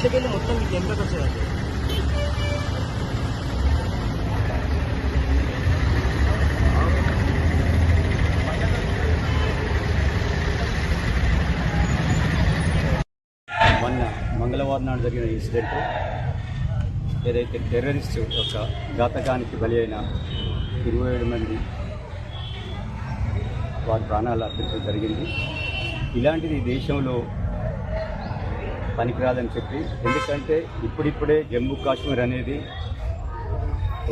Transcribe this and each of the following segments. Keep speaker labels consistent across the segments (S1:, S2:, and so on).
S1: లక్షకెళ్ళి మొత్తం మీకు ఎంత ఖర్చు
S2: మొన్న మంగళవారం నాడు జరిగిన ఇన్సిడెంట్ ఏదైతే టెర్రరిస్ట్ యొక్క ఘాతకానికి బలి అయిన ఇరవై ఏడు మంది వారి ప్రాణాలు అర్పించడం జరిగింది. ఇలాంటిది దేశంలో పనికిరాదని చెప్పి ఎందుకంటే ఇప్పుడిప్పుడే జమ్మూ కాశ్మీర్ అనేది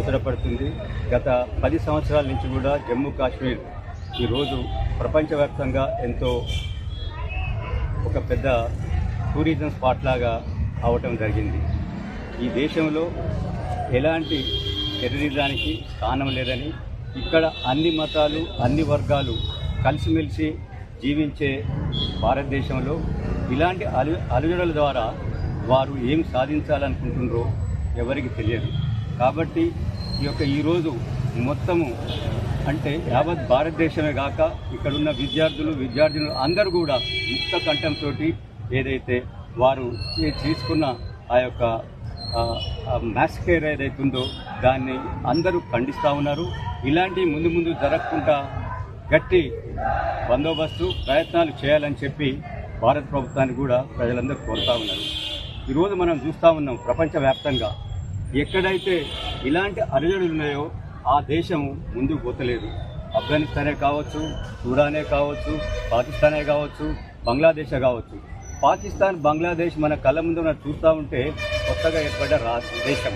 S2: ఉత్తరపడుతుంది. గత పది సంవత్సరాల నుంచి కూడా జమ్మూ కాశ్మీర్ ఈరోజు ప్రపంచవ్యాప్తంగా ఎంతో ఒక పెద్ద టూరిజం స్పాట్ లాగా అవటం జరిగింది. ఈ దేశంలో ఎలాంటి టెర్రరిజానికి స్థానం లేదని ఇక్కడ అన్ని మతాలు అన్ని వర్గాలు కలిసిమెలిసి జీవించే భారతదేశంలో ఇలాంటి అలు అలుగడల ద్వారా వారు ఏం సాధించాలనుకుంటున్నారో ఎవరికి తెలియదు. కాబట్టి ఈ యొక్క ఈరోజు మొత్తము అంటే యావత్ భారతదేశమే కాక ఇక్కడున్న విద్యార్థులు విద్యార్థినులు అందరూ కూడా ముక్త కంఠంతో ఏదైతే వారు తీసుకున్న ఆ యొక్క మ్యాస్కేర్ ఏదైతే ఉందో దాన్ని అందరూ ఖండిస్తూ ఉన్నారు. ఇలాంటి ముందు ముందు జరగకుండా గట్టి బందోబస్తు ప్రయత్నాలు చేయాలని చెప్పి భారత ప్రభుత్వాన్ని కూడా ప్రజలందరూ కోరుతా ఉన్నారు. ఈరోజు మనం చూస్తూ ఉన్నాం ప్రపంచవ్యాప్తంగా ఎక్కడైతే ఇలాంటి అరుజడులు ఉన్నాయో ఆ దేశం ముందుకు పోతలేదు. ఆఫ్ఘనిస్తానే కావచ్చు సూడానే కావచ్చు పాకిస్తానే కావచ్చు బంగ్లాదేశే కావచ్చు. పాకిస్తాన్ బంగ్లాదేశ్ మన కళ్ళ ముందు మనం చూస్తూ ఉంటే కొత్తగా ఏర్పడ్డ రా దేశం.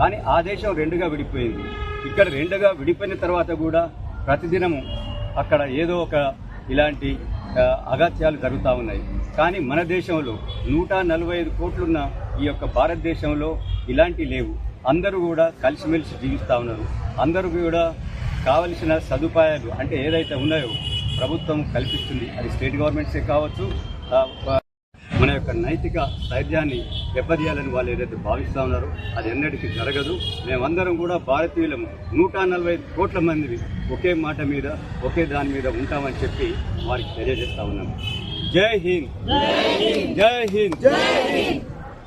S2: కానీ ఆ దేశం రెండుగా విడిపోయింది. ఇక్కడ రెండుగా విడిపోయిన తర్వాత కూడా ప్రతిదినము అక్కడ ఏదో ఒక ఇలాంటి అగత్యాలు జరుగుతూ ఉన్నాయి. కానీ మన దేశంలో నూట నలభై ఐదు కోట్లున్న ఈ యొక్క భారతదేశంలో ఇలాంటివి లేవు. అందరూ కూడా కలిసిమెలిసి జీవిస్తూ ఉన్నారు. అందరూ కూడా కావలసిన సదుపాయాలు అంటే ఏదైతే ఉన్నాయో ప్రభుత్వం కల్పిస్తుంది. అది స్టేట్ గవర్నమెంట్సే కావచ్చు మన యొక్క నైతిక ధైర్యాన్ని దెబ్బతీయాలని వాళ్ళు ఏదైతే భావిస్తూ ఉన్నారో అది ఎన్నటికీ జరగదు. మేమందరం కూడా భారతీయులము. నూట నలభై కోట్ల మంది ఒకే మాట మీద ఒకే దాని మీద ఉంటామని చెప్పి వారికి తెలియజేస్తా ఉన్నాము జై హింద్. జై హింద్.